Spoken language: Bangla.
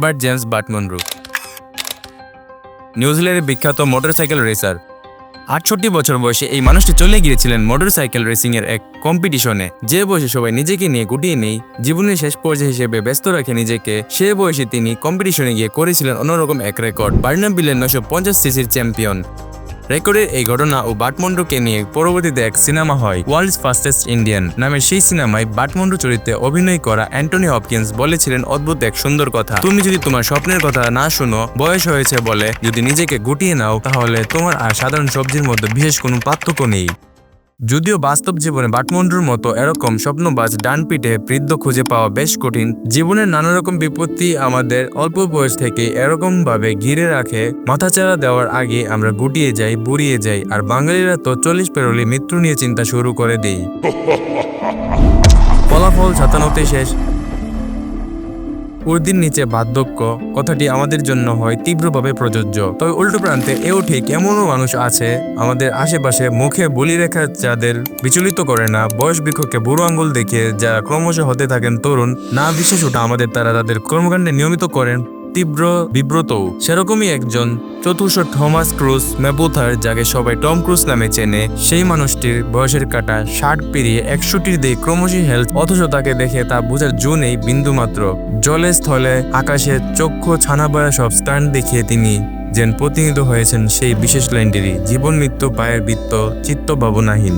বার্ট জেমস বাটমনরু নিউজিল্যান্ডের বিখ্যাত মোটরসাইকেল রেসার আটষট্টি বছর বয়সে এই মানুষটি চলে গিয়েছিলেন মোটরসাইকেল রেসিংয়ের এক কম্পিটিশনে যে বয়সে সবাই নিজেকে নিয়ে গুটিয়ে নেই, জীবনের শেষ পর্যায়ে হিসেবে ব্যস্ত রাখে নিজেকে, সে বয়সে তিনি কম্পিটিশনে গিয়ে করেছিলেন অন্যরকম এক রেকর্ড বার্নাবিলের নয়শো পঞ্চাশ সিসির চ্যাম্পিয়ন রেকর্ডের এই ঘটনা ও বাটমন্ডুকে নিয়ে পরবর্তীতে এক সিনেমা হয়, ওয়ার্ল্ডস ফাস্টেস্ট ইন্ডিয়ান নামের সেই সিনেমায় বাটমন্ডু চরিত্রে অভিনয় করা অ্যান্টনি হপকিন্স বলেছিলেন অদ্ভুত এক সুন্দর কথা। তুমি যদি তোমার স্বপ্নের কথা না শুনো, বয়স হয়েছে বলে যদি নিজেকে গুটিয়ে নাও, তাহলে তোমার আর সাধারণ সবজির মধ্যে বিশেষ কোনো পার্থক্য নেই। যদিও বাস্তব জীবনে বাটমন্ডুর মতো এরকম স্বপ্নবাজ ডান পিঠে বৃদ্ধ খুঁজে পাওয়া বেশ কঠিন জীবনের নানা রকম বিপত্তি আমাদের অল্প বয়স থেকে এরকম ভাবে ঘিরে রাখে। মাথাচাড়া দেওয়ার আগে আমরা গুটিয়ে যাই বুড়িয়ে যাই আর বাঙালিরা তো চল্লিশ পেরোলি মৃত্যু নিয়ে চিন্তা শুরু করে দেই। ফলাফল ছাতানোতে শেষ। উর্দির নিচে বার্ধক্য, কথাটি আমাদের জন্য হয় তীব্রভাবে প্রযোজ্য। তবে উল্টো প্রান্তে এও ঠিক এমনও মানুষ আছে, আমাদের আশেপাশে মুখে বলি রেখা যাদের বিচলিত করে না, বয়স বৃক্ষকে বুড়ো আঙ্গুল দেখে যারা ক্রমশ হতে থাকেন তরুণ, না বিশেষ ওটা আমাদের, তারা তাদের কর্মকাণ্ডে নিয়মিত করেন। তীব্র বিব্রত সেরকমই একজন চতুর্শ থমাস ক্রুজ মেবুথার যাকে সবাই টম ক্রুজ নামে চেনে। সেই মানুষটির বয়সের কাটা ষাট পেরিয়ে একষট্টির দিকে ক্রমশই হেলথ অথচ তাকে দেখে তা বোঝার জো নেই বিন্দুমাত্র। জলে স্থলে, আকাশে চক্ষু ছানাবাড়া সব স্টান দেখিয়ে তিনি যেন প্রতিনিধিত্ব হয়েছেন সেই বিশেষ লাইনটিরই জীবন মৃত্যু পায়ের বৃত্ত চিত্ত ভাবনাহীন